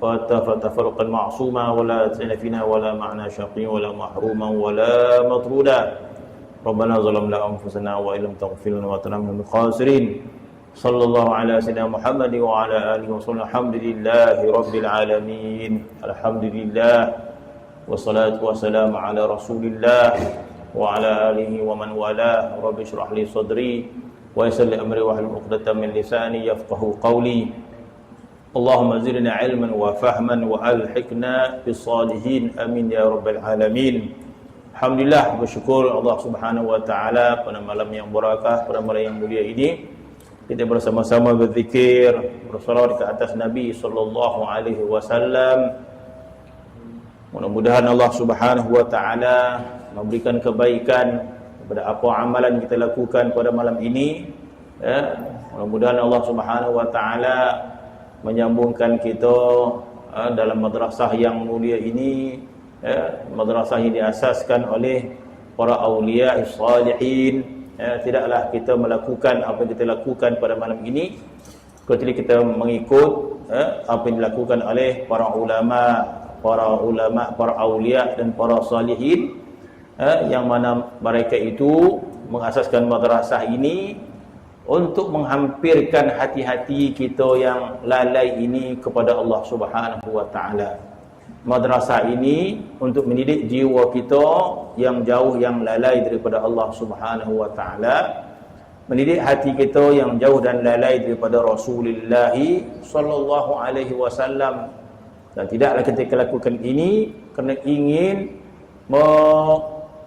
وتفرقا معصوما ولا تزين فينا ولا معنى شقي ولا محروما ولا مطرودا. ربنا ظلمنا أنفسنا وإن لم تغفر لنا وترحمنا من الخاسرين صلى الله على سيدنا محمد وعلى آله وصحبه. الحمد لله رب العالمين. الحمد لله والصلاة والسلام على رسول الله وعلى آله ومن والاه. رب اشرح لي صدري ويسر لي أمري واحلل عقدة من لساني يفقه قولي. اللهم زدنا علما وفهما وألحقنا بالصالحين أمين يا رب العالمين Alhamdulillah bersyukur Allah Subhanahu wa taala pada malam yang berakah pada malam yang mulia ini kita bersama-sama berzikir bersolawat ke atas Nabi sallallahu alaihi wasallam mudah-mudahan Allah Subhanahu wa taala memberikan kebaikan kepada apa amalan kita lakukan pada malam ini ya mudah-mudahan Allah Subhanahu wa taala menyambungkan kita ya, dalam madrasah yang mulia ini ya madrasah yang diasaskan oleh para aulia salihin ya, tidaklah kita melakukan apa yang kita lakukan pada malam ini kecuali kita mengikut ya, apa yang dilakukan oleh para ulama para ulama para aulia dan para salihin eh, yang mana mereka itu mengasaskan madrasah ini untuk menghampirkan hati-hati kita yang lalai ini kepada Allah Subhanahu wa taala. Madrasah ini untuk mendidik jiwa kita yang jauh yang lalai daripada Allah Subhanahu wa taala. Mendidik hati kita yang jauh dan lalai daripada Rasulullah sallallahu alaihi wasallam. Dan tidaklah kita lakukan ini kerana ingin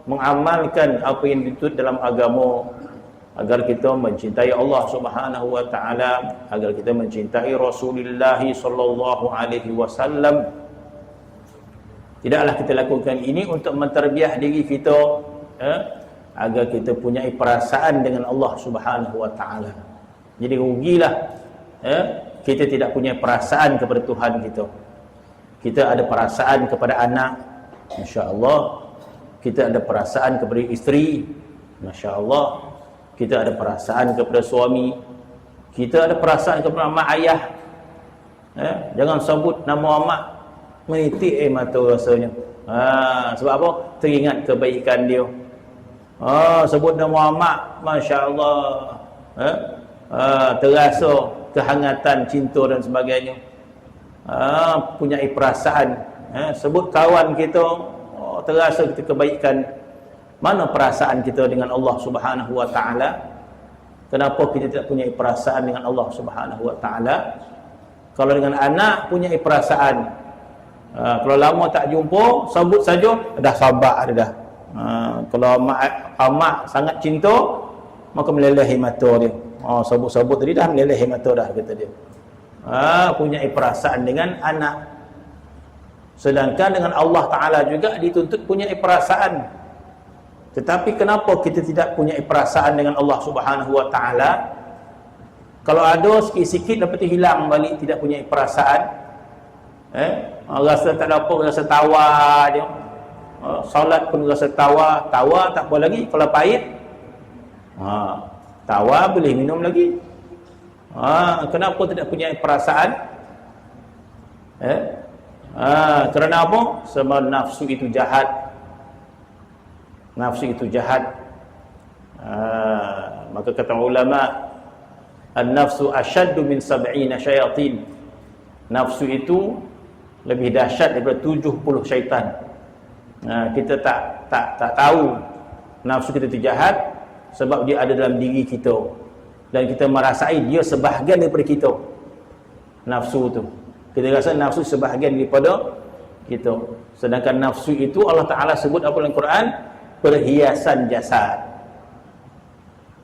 mengamalkan apa yang dituntut dalam agama agar kita mencintai Allah Subhanahu wa taala agar kita mencintai Rasulullah sallallahu alaihi wasallam. Tidaklah kita lakukan ini untuk menterbiah diri kita eh, agar kita punya perasaan dengan Allah Subhanahu wa taala. Jadi rugilah eh, kita tidak punya perasaan kepada Tuhan kita. Kita ada perasaan kepada anak masya-Allah. Kita ada perasaan kepada isteri Masya Allah kita ada perasaan kepada suami kita ada perasaan kepada mak ayah eh? jangan sebut nama mak menitik eh mata rasanya ha, sebab apa? teringat kebaikan dia ha, sebut nama mak Masya Allah eh? ha, terasa kehangatan cinta dan sebagainya ha, punya perasaan eh? sebut kawan kita terasa kita kebaikan mana perasaan kita dengan Allah Subhanahu wa taala? Kenapa kita tidak punya perasaan dengan Allah Subhanahu wa taala? Kalau dengan anak punya perasaan ha, kalau lama tak jumpa sebut saja dah sabar dah. Ha, kalau mak amak sangat cinta maka melelehi mata dia. Oh sebut-sebut tadi dah melelehi mata dah kata dia. Ha, punya perasaan dengan anak. Sedangkan dengan Allah Ta'ala juga dituntut punya perasaan. Tetapi kenapa kita tidak punya perasaan dengan Allah Subhanahu Wa Ta'ala? Kalau ada sikit-sikit tu hilang balik tidak punya perasaan. Eh? Rasa tak ada apa, rasa tawa dia. Oh, salat pun rasa tawa. Tawa tak apa lagi. Kalau pahit, ha, tawa boleh minum lagi. Ha, kenapa tidak punya perasaan? Eh? Ha, kerana apa? Sebab nafsu itu jahat. Nafsu itu jahat. Ha, maka kata ulama, An-nafsu asyaddu min sab'ina syayatin. Nafsu itu lebih dahsyat daripada 70 syaitan. Ha, kita tak tak tak tahu nafsu kita itu jahat sebab dia ada dalam diri kita dan kita merasai dia sebahagian daripada kita nafsu tu kita rasa nafsu sebahagian daripada kita sedangkan nafsu itu Allah Ta'ala sebut apa dalam Quran perhiasan jasad.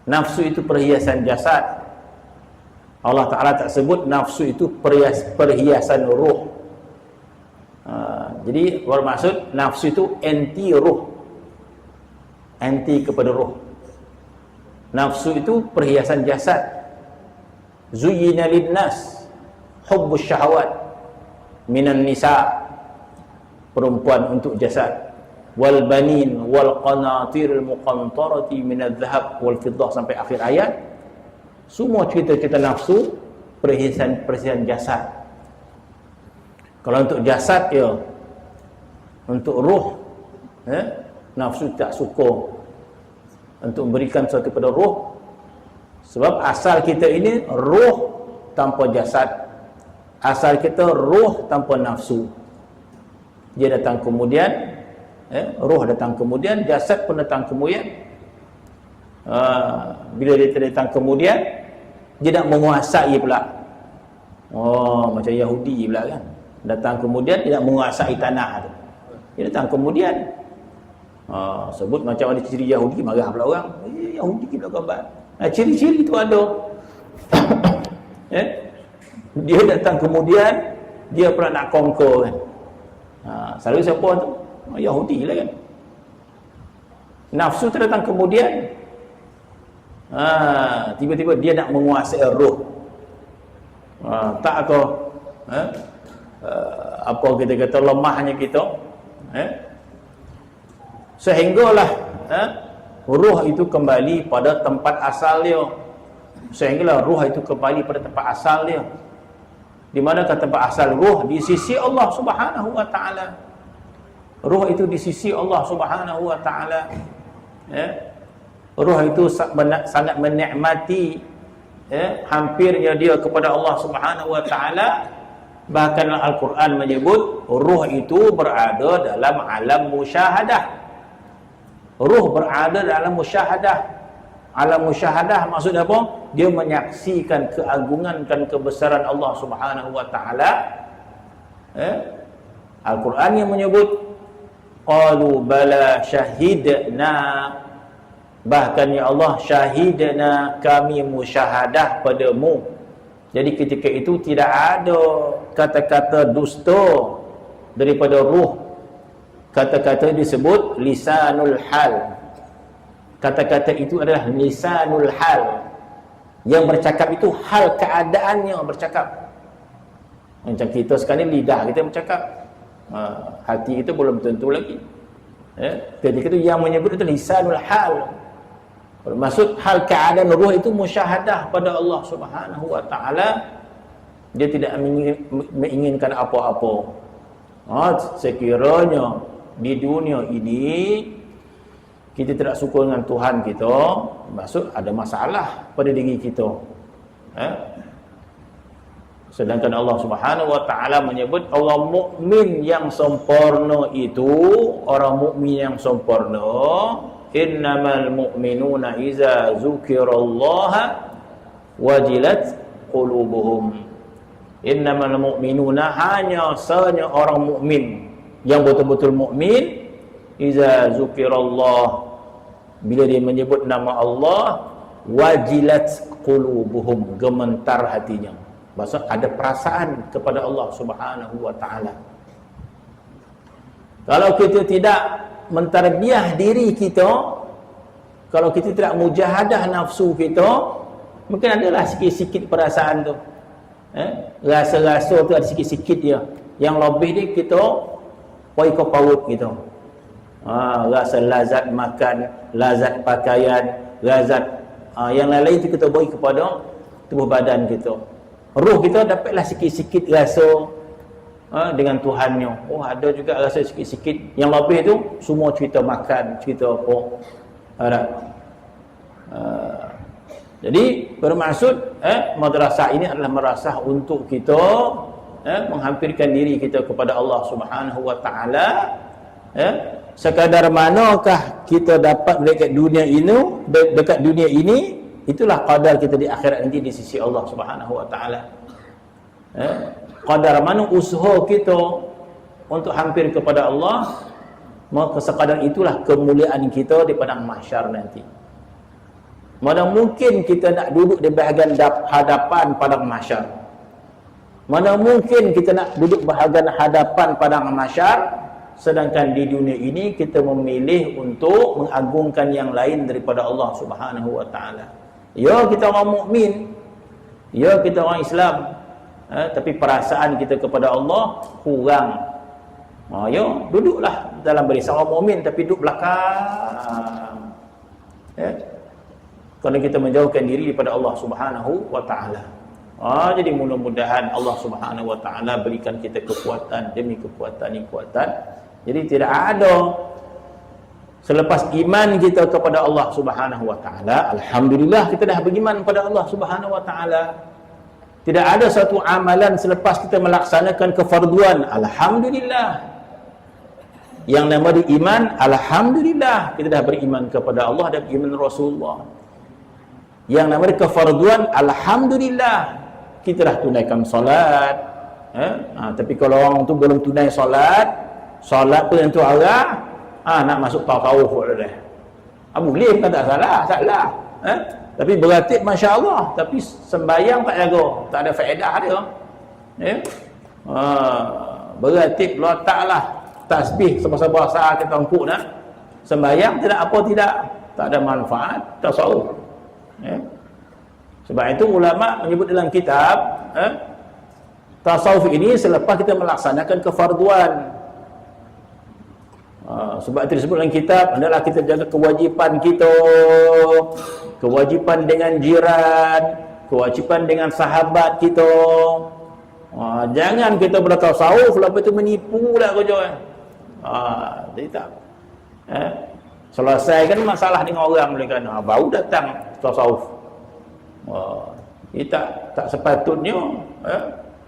Nafsu itu perhiasan jasad. Allah Ta'ala tak sebut nafsu itu perhias, perhiasan ruh. Ha, jadi bermaksud nafsu itu anti ruh. Anti kepada ruh. Nafsu itu perhiasan jasad. Zuyina linnas hubbus syahwat minan nisa. Perempuan untuk jasad wal banin wal qanatir al muqantarati min al dhahab wal fiddah sampai akhir ayat. Semua cerita-cerita nafsu perhiasan perhiasan jasad. Kalau untuk jasad ya untuk roh eh, nafsu tak suka untuk memberikan sesuatu kepada roh sebab asal kita ini roh tanpa jasad asal kita roh tanpa nafsu. Dia datang kemudian eh, roh datang kemudian jasad pun datang kemudian. Uh, bila dia datang kemudian dia nak menguasai pula. Oh macam Yahudi pula kan. Datang kemudian dia nak menguasai tanah tu. Dia datang kemudian. Ha, sebut macam ada ciri Yahudi marah pula orang. Eh, Yahudi kita gambar. Ha, ciri-ciri tu ada. Eh? dia datang kemudian dia pula nak conquer kan. Ha, selalu siapa tu Yahudi lah kan. Nafsu tu datang kemudian. Ha, tiba-tiba dia nak menguasai roh. Ha, tak atau eh? uh, apa kita kata lemahnya kita. Eh? sehinggalah eh? ruh itu kembali pada tempat asal dia. Sehinggalah ruh itu kembali pada tempat asal dia. Di mana tempat asal ruh di sisi Allah Subhanahu wa taala ruh itu di sisi Allah Subhanahu wa taala eh? ruh itu sangat menikmati eh? hampirnya dia kepada Allah Subhanahu wa taala Bahkan Al-Quran menyebut ruh itu berada dalam alam musyahadah. Ruh berada dalam musyahadah. Alam musyahadah maksud apa? Dia menyaksikan keagungan dan kebesaran Allah Subhanahu wa taala. Eh? Al-Quran yang menyebut qalu bala syahidna bahkan ya Allah syahidna kami musyahadah padamu jadi ketika itu tidak ada kata-kata dusta daripada ruh. Kata-kata disebut lisanul hal. Kata-kata itu adalah lisanul hal. Yang bercakap itu hal keadaannya bercakap. Macam kita sekarang ni lidah kita bercakap. Ha, hati kita belum tentu lagi. Ya? Ketika itu yang menyebut itu lisanul hal. Maksud hal keadaan ruh itu musyahadah pada Allah Subhanahu wa taala. Dia tidak menginginkan apa-apa. Ha, sekiranya di dunia ini kita tidak suka dengan Tuhan kita, maksud ada masalah pada diri kita. Ha? Sedangkan Allah Subhanahu wa taala menyebut Allah mukmin yang sempurna itu, orang mukmin yang sempurna innamal mu'minuna iza zukirallaha wajilat qulubuhum. Innamal mu'minuna hanya sanya orang mukmin yang betul-betul mukmin iza zukirallah. Bila dia menyebut nama Allah wajilat qulubuhum gemetar hatinya maksud ada perasaan kepada Allah Subhanahu wa taala. Kalau kita tidak mentarbiah diri kita kalau kita tidak mujahadah nafsu kita mungkin adalah sikit-sikit perasaan tu. Eh? rasa-rasa tu ada sikit-sikit dia. Yang lebih ni kita poi ke paut gitu ha, rasa lazat makan lazat pakaian lazat ha, yang lain-lain tu kita beri kepada tubuh badan kita roh kita dapatlah sikit-sikit rasa ha, dengan Tuhannya. Oh ada juga rasa sikit-sikit. Yang lebih tu semua cerita makan, cerita apa. Ada. Ha, jadi bermaksud eh, madrasah ini adalah madrasah untuk kita eh, menghampirkan diri kita kepada Allah Subhanahu Wa Taala. Eh, sekadar manakah kita dapat dekat dunia ini, de dekat dunia ini, itulah qadar kita di akhirat nanti di sisi Allah Subhanahu Wa Taala. Eh, kadar mana usaha kita untuk hampir kepada Allah maka sekadar itulah kemuliaan kita di padang mahsyar nanti. Mana mungkin kita nak duduk di bahagian hadapan padang mahsyar? Mana mungkin kita nak duduk bahagian hadapan padang mahsyar? Sedangkan di dunia ini kita memilih untuk mengagungkan yang lain daripada Allah Subhanahu wa taala ya kita orang mukmin ya kita orang Islam eh, tapi perasaan kita kepada Allah kurang. Ha, ya, duduklah dalam barisan orang mukmin tapi duduk belakang. Ya. Kalau kita menjauhkan diri daripada Allah Subhanahu wa taala. Ah, jadi mudah-mudahan Allah Subhanahu Wa Taala berikan kita kekuatan demi kekuatan ini kekuatan. Jadi tidak ada selepas iman kita kepada Allah Subhanahu Wa Taala, alhamdulillah kita dah beriman kepada Allah Subhanahu Wa Taala. Tidak ada satu amalan selepas kita melaksanakan kefarduan, alhamdulillah. Yang nama di iman, alhamdulillah kita dah beriman kepada Allah dan beriman Rasulullah. Yang nama di kefarduan, alhamdulillah kita dah tunaikan solat eh? ha, tapi kalau orang tu belum tunai solat solat pun tu arah ha, nak masuk tasawuf pun dah. Ha, boleh kan tak salah salah. Eh? tapi berarti Masya Allah tapi sembayang tak jaga. Tak ada faedah dia. Eh? ha, berarti letaklah tasbih sebab-sebab saat kita angkuk nak sembayang tidak apa tidak. Tak ada manfaat tasawuf. Eh? Sebab itu ulama menyebut dalam kitab eh, tasawuf ini selepas kita melaksanakan kefarduan. Uh, sebab itu disebut dalam kitab adalah kita jaga kewajipan kita, kewajipan dengan jiran, kewajipan dengan sahabat kita. Uh, jangan kita bertasawuf lepas itu menipu lah kerja. Uh, jadi tak. Eh, selesaikan masalah dengan orang mereka. Uh, baru datang tasawuf. Wah, ini tak tak sepatutnya eh?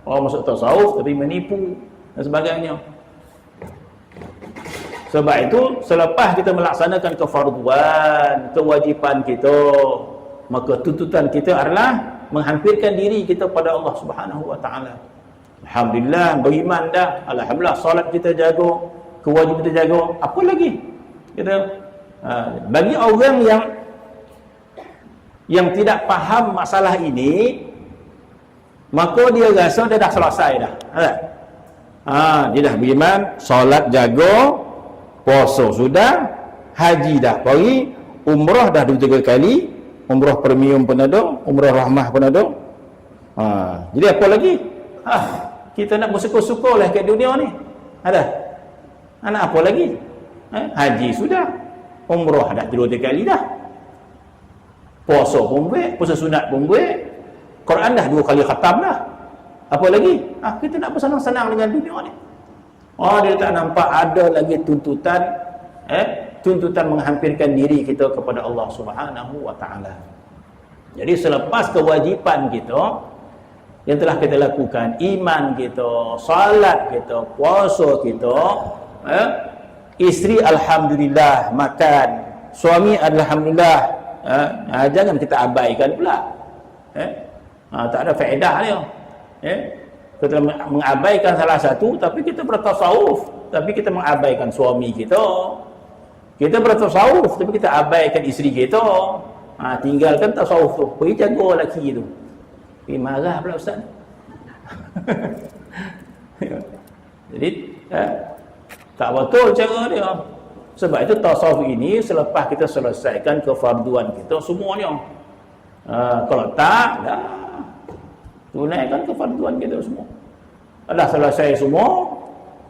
orang masuk tasawuf tapi menipu dan sebagainya. Sebab itu selepas kita melaksanakan kefarduan, kewajipan kita, maka tuntutan kita adalah menghampirkan diri kita pada Allah Subhanahu wa taala. Alhamdulillah beriman dah. Alhamdulillah solat kita jaga, kewajipan kita jaga. Apa lagi? Kita ha, bagi orang yang yang tidak faham masalah ini maka dia rasa dia dah selesai dah ha, dia dah beriman solat jaga puasa sudah haji dah pergi umrah dah dua tiga kali umrah premium pun ada umrah rahmah pun ada. Ha, jadi apa lagi? Ha, kita nak bersuka-suka lah kat dunia ni. Ada? Anak apa lagi? Ha, haji sudah umrah dah dua tiga kali dah. Puasa pun buat, puasa sunat pun buat Quran dah dua kali khatam dah. Apa lagi? Ah, kita nak bersenang-senang dengan dunia ni oh dia tak nampak ada lagi tuntutan eh, tuntutan menghampirkan diri kita kepada Allah subhanahu wa ta'ala jadi selepas kewajipan kita yang telah kita lakukan iman kita, salat kita puasa kita eh, isteri Alhamdulillah makan suami Alhamdulillah ha, ha, jangan kita abaikan pula eh? ha, tak ada faedah dia eh? Kita mengabaikan salah satu tapi kita bertasawuf. Tapi kita mengabaikan suami kita. Kita bertasawuf tapi kita abaikan isteri kita. Ha, tinggalkan tasawuf tu. Pergi jaga lelaki tu. Pergi marah pula ustaz. Jadi eh? tak betul cara dia. Sebab itu tasawuf ini selepas kita selesaikan kefarduan kita semuanya. Ha, kalau tak, dah tunaikan kefarduan kita semua. Dah selesai semua.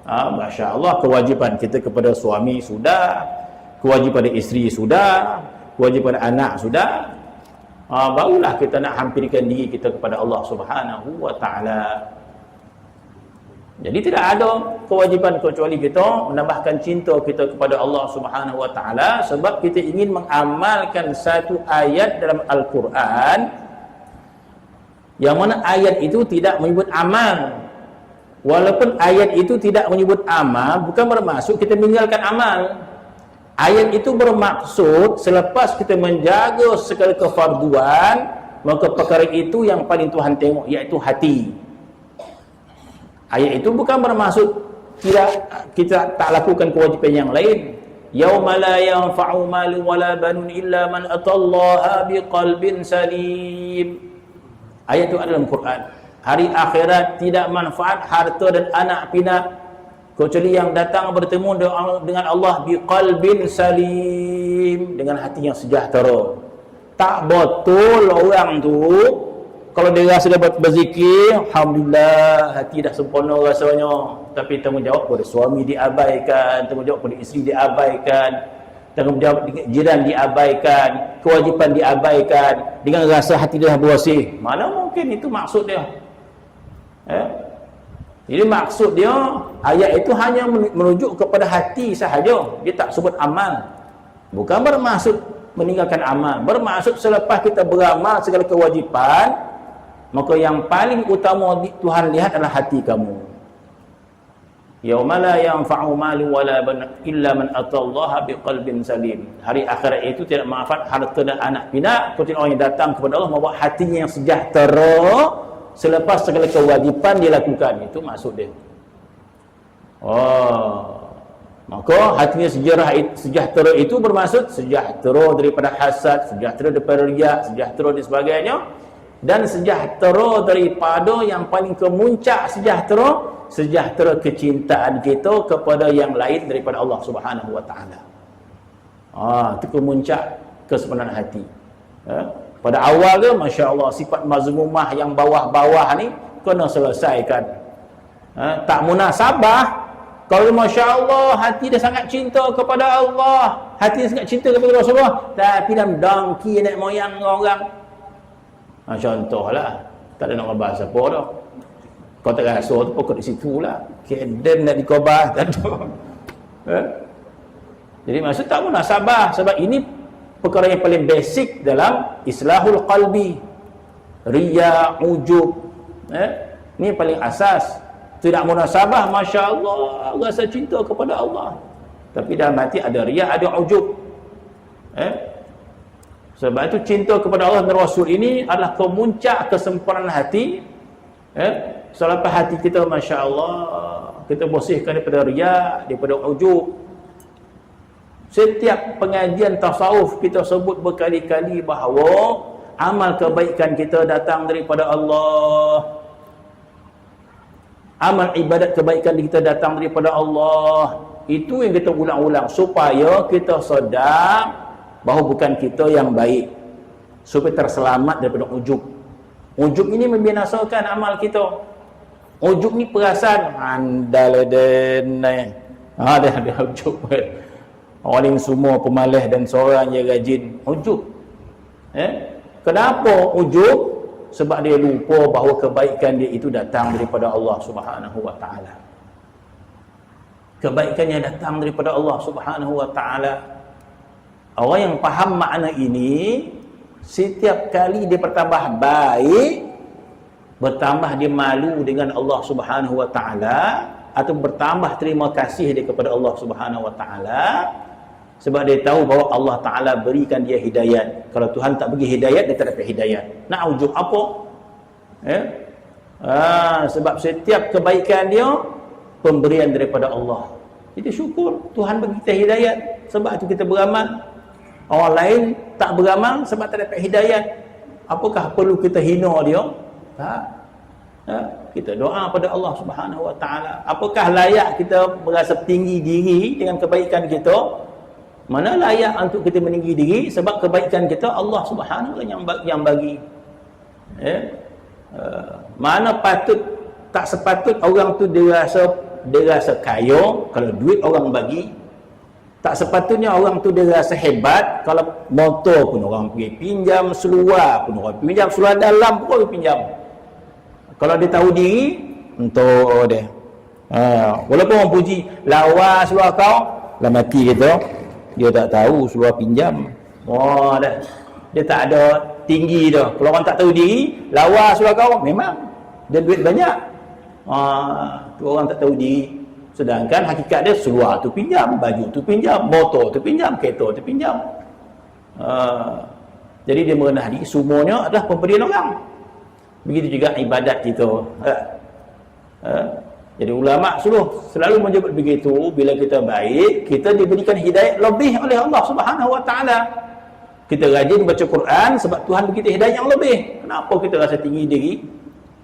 Ha, Masya Allah kewajipan kita kepada suami sudah, kewajipan isteri sudah, kewajipan anak sudah. Ha, barulah kita nak hampirkan diri kita kepada Allah Subhanahu Wa Taala. Jadi tidak ada kewajipan kecuali kita menambahkan cinta kita kepada Allah Subhanahu wa taala sebab kita ingin mengamalkan satu ayat dalam Al-Quran yang mana ayat itu tidak menyebut amal. Walaupun ayat itu tidak menyebut amal, bukan bermaksud kita meninggalkan amal. Ayat itu bermaksud selepas kita menjaga segala kefarduan, maka perkara itu yang paling Tuhan tengok iaitu hati. Ayat itu bukan bermaksud tidak kita tak lakukan kewajipan yang lain. Yauma la yanfa'u malun wala banun illa man atallaha biqalbin salim. Ayat itu ada dalam Quran. Hari akhirat tidak manfaat harta dan anak pinak kecuali yang datang bertemu dengan Allah biqalbin salim dengan hati yang sejahtera. Tak betul orang tu kalau dia rasa dapat berzikir Alhamdulillah hati dah sempurna rasanya tapi tanggungjawab pada suami diabaikan tanggungjawab pada isteri diabaikan tanggungjawab jiran diabaikan kewajipan diabaikan dengan rasa hati dia bersih. Mana mungkin itu maksud dia? Eh? jadi maksud dia ayat itu hanya merujuk kepada hati sahaja. Dia tak sebut amal. Bukan bermaksud meninggalkan amal. Bermaksud selepas kita beramal segala kewajipan maka yang paling utama Tuhan lihat adalah hati kamu Yauma la yanfa'u malu wala banun illa man atallaha biqalbin salim. Hari akhirat itu tidak manfaat harta dan anak pinak kecuali orang yang datang kepada Allah membawa hatinya yang sejahtera selepas segala kewajipan dia lakukan. Itu maksud dia. Oh. Maka hatinya sejarah sejahtera itu bermaksud sejahtera daripada hasad, sejahtera daripada riak, sejahtera dan sebagainya dan sejahtera daripada yang paling kemuncak sejahtera sejahtera kecintaan kita kepada yang lain daripada Allah Subhanahu wa taala. Ah, itu kemuncak kesebenaran hati. Ha? Pada awal ke masya-Allah sifat mazmumah yang bawah-bawah ni kena selesaikan. Ha? tak munasabah kalau masya-Allah hati dia sangat cinta kepada Allah, hati dia sangat cinta kepada Rasulullah, tapi dalam dongki nak moyang orang. Ha, contohlah, tak ada nak bahas apa dah. Kau tak rasa tu pokok di situ lah. Keden nak dikobah. Eh? Jadi maksud tak pun sabar. Sebab ini perkara yang paling basic dalam islahul qalbi. Ria, ujub. Eh? Ini paling asas. Tidak munasabah, Masya Allah. Rasa cinta kepada Allah. Tapi dalam hati ada ria, ada ujub. Eh? Sebab itu cinta kepada Allah dan Rasul ini adalah kemuncak kesempurnaan hati. Eh? Selepas hati kita Masya Allah Kita bersihkan daripada riak Daripada ujub. Setiap pengajian tasawuf Kita sebut berkali-kali bahawa Amal kebaikan kita datang daripada Allah. Amal ibadat kebaikan kita datang daripada Allah. Itu yang kita ulang-ulang Supaya kita sedar Bahawa bukan kita yang baik. Supaya terselamat daripada ujub. Ujub ini membinasakan amal kita Ujub ni perasaan andal den ha dia ada ujub orang semua pemalas dan seorang yang rajin ujub eh? Kenapa ujub sebab dia lupa bahawa kebaikan dia itu datang daripada Allah Subhanahu wa taala. Kebaikan yang datang daripada Allah Subhanahu wa taala. Orang yang faham makna ini setiap kali dia bertambah baik bertambah dia malu dengan Allah Subhanahu wa taala atau bertambah terima kasih dia kepada Allah Subhanahu wa taala sebab dia tahu bahawa Allah taala berikan dia hidayat. Kalau Tuhan tak bagi hidayat dia tak dapat hidayat. Nak ujub apa? Ya? Ha, sebab setiap kebaikan dia pemberian daripada Allah. Kita syukur Tuhan bagi kita hidayat sebab itu kita beramal. Orang lain tak beramal sebab tak dapat hidayat. Apakah perlu kita hina dia tak. Ha? Kita doa pada Allah Subhanahu Wa Taala. Apakah layak kita merasa tinggi diri dengan kebaikan kita? Mana layak untuk kita meninggi diri sebab kebaikan kita Allah Subhanahu Wa yang yang bagi. Ya? Uh, mana patut tak sepatut orang tu dia rasa dia rasa kaya kalau duit orang bagi tak sepatutnya orang tu dia rasa hebat kalau motor pun orang pergi pinjam seluar pun orang pinjam seluar dalam pun orang pinjam kalau dia tahu diri, untuk dia. Ha, walaupun orang puji, lawa seluar kau, lah mati kita. Dia tak tahu seluar pinjam. Oh, dah. Dia tak ada tinggi dah. Kalau orang tak tahu diri, lawa seluar kau, memang. Dia duit banyak. Ha, tu orang tak tahu diri. Sedangkan hakikat dia seluar tu pinjam, baju tu pinjam, motor tu pinjam, kereta tu pinjam. Ha, jadi dia merendah diri, semuanya adalah pemberian orang. Begitu juga ibadat kita. Ha. Ha. Jadi ulama suluh selalu menyebut begitu bila kita baik, kita diberikan hidayah lebih oleh Allah Subhanahu wa taala. Kita rajin baca Quran sebab Tuhan beri kita hidayah yang lebih. Kenapa kita rasa tinggi diri?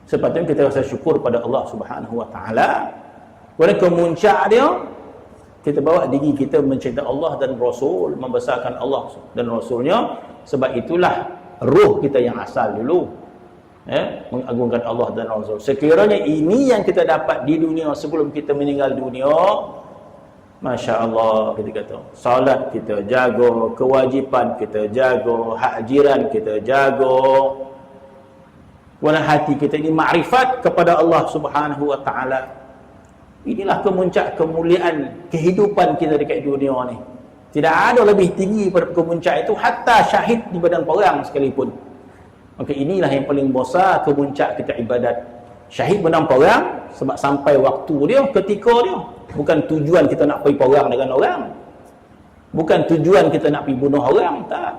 Sepatutnya kita rasa syukur pada Allah Subhanahu wa taala. Kerana kemuncak dia kita bawa diri kita mencintai Allah dan Rasul, membesarkan Allah dan Rasulnya sebab itulah ruh kita yang asal dulu eh, mengagungkan Allah dan Rasul. Sekiranya ini yang kita dapat di dunia sebelum kita meninggal dunia, Masya Allah kita kata Salat kita jaga Kewajipan kita jaga Hak jiran kita jaga. Kerana hati kita ini Ma'rifat kepada Allah subhanahu wa ta'ala. Inilah kemuncak kemuliaan Kehidupan kita dekat dunia ni. Tidak ada lebih tinggi pada kemuncak itu Hatta syahid di badan perang sekalipun Maka inilah yang paling besar Kemuncak kita ibadat Syahid menang perang Sebab sampai waktu dia Ketika dia Bukan tujuan kita nak pergi perang dengan orang. Bukan tujuan kita nak pergi bunuh orang, tak.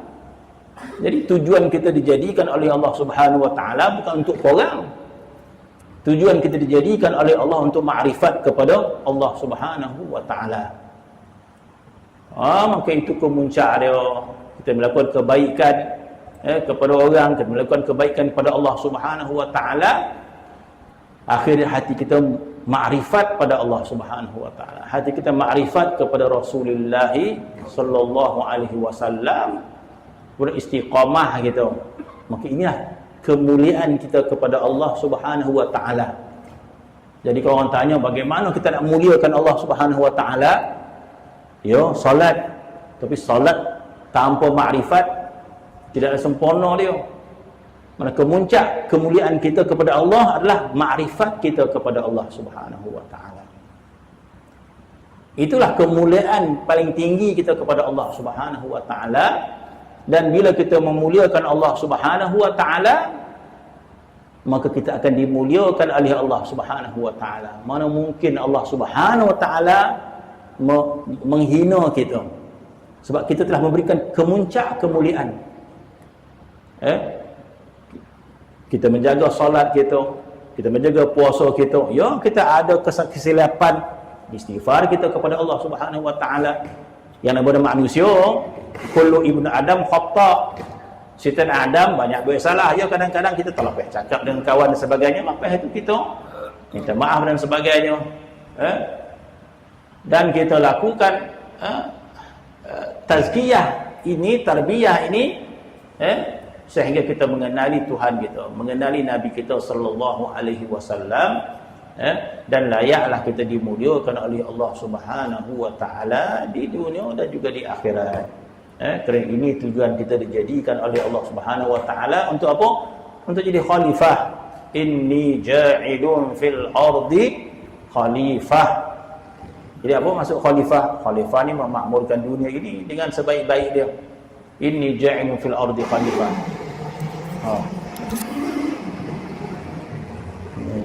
Jadi tujuan kita dijadikan oleh Allah Subhanahu Wa Taala bukan untuk perang. Tujuan kita dijadikan oleh Allah untuk makrifat kepada Allah Subhanahu Wa Taala. Ah, maka itu kemuncak dia. Kita melakukan kebaikan eh, kepada orang, kita melakukan kebaikan kepada Allah Subhanahu Wa Taala. Akhirnya hati kita makrifat pada Allah Subhanahu wa taala. Hati kita makrifat kepada Rasulullah sallallahu alaihi wasallam beristiqamah gitu. Maka inilah kemuliaan kita kepada Allah Subhanahu wa taala. Jadi kalau orang tanya bagaimana kita nak muliakan Allah Subhanahu wa taala? Yo, salat. Tapi salat tanpa makrifat tidak sempurna dia. Mana kemuncak kemuliaan kita kepada Allah adalah makrifat kita kepada Allah Subhanahu wa taala. Itulah kemuliaan paling tinggi kita kepada Allah Subhanahu wa taala dan bila kita memuliakan Allah Subhanahu wa taala maka kita akan dimuliakan oleh Allah Subhanahu wa taala. Mana mungkin Allah Subhanahu wa taala menghina kita? Sebab kita telah memberikan kemuncak kemuliaan. Eh? kita menjaga solat kita kita menjaga puasa kita ya kita ada kesilapan istighfar kita kepada Allah Subhanahu wa taala yang daripada manusia kullu ibnu adam khata Sitan Adam banyak buat salah ya kadang-kadang kita terlepas cakap dengan kawan dan sebagainya lepas itu kita minta maaf dan sebagainya eh? dan kita lakukan eh? tazkiyah ini tarbiyah ini eh? Sehingga kita mengenali Tuhan kita, mengenali Nabi kita sallallahu alaihi wasallam eh, dan layaklah kita dimuliakan oleh Allah Subhanahu wa taala di dunia dan juga di akhirat. Eh, kerana ini tujuan kita dijadikan oleh Allah Subhanahu wa taala untuk apa? Untuk jadi khalifah. Inni ja'idun fil ardi khalifah. Jadi apa maksud khalifah? Khalifah ni memakmurkan dunia ini dengan sebaik-baik dia inni ja'ilun fil ardi khalifah ha. Ini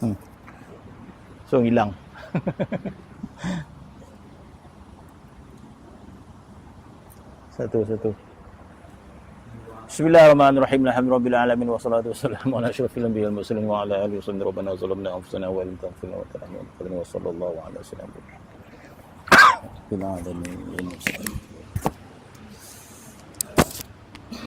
hmm. so hilang. Satu satu بسم الله الرحمن الرحيم الحمد لله رب العالمين والصلاة والسلام على أشرف الأنبياء والمرسلين وعلى آله وصحبه ربنا ظلمنا أنفسنا وإن لم تغفر لنا وترحمنا وصلى الله على سيدنا محمد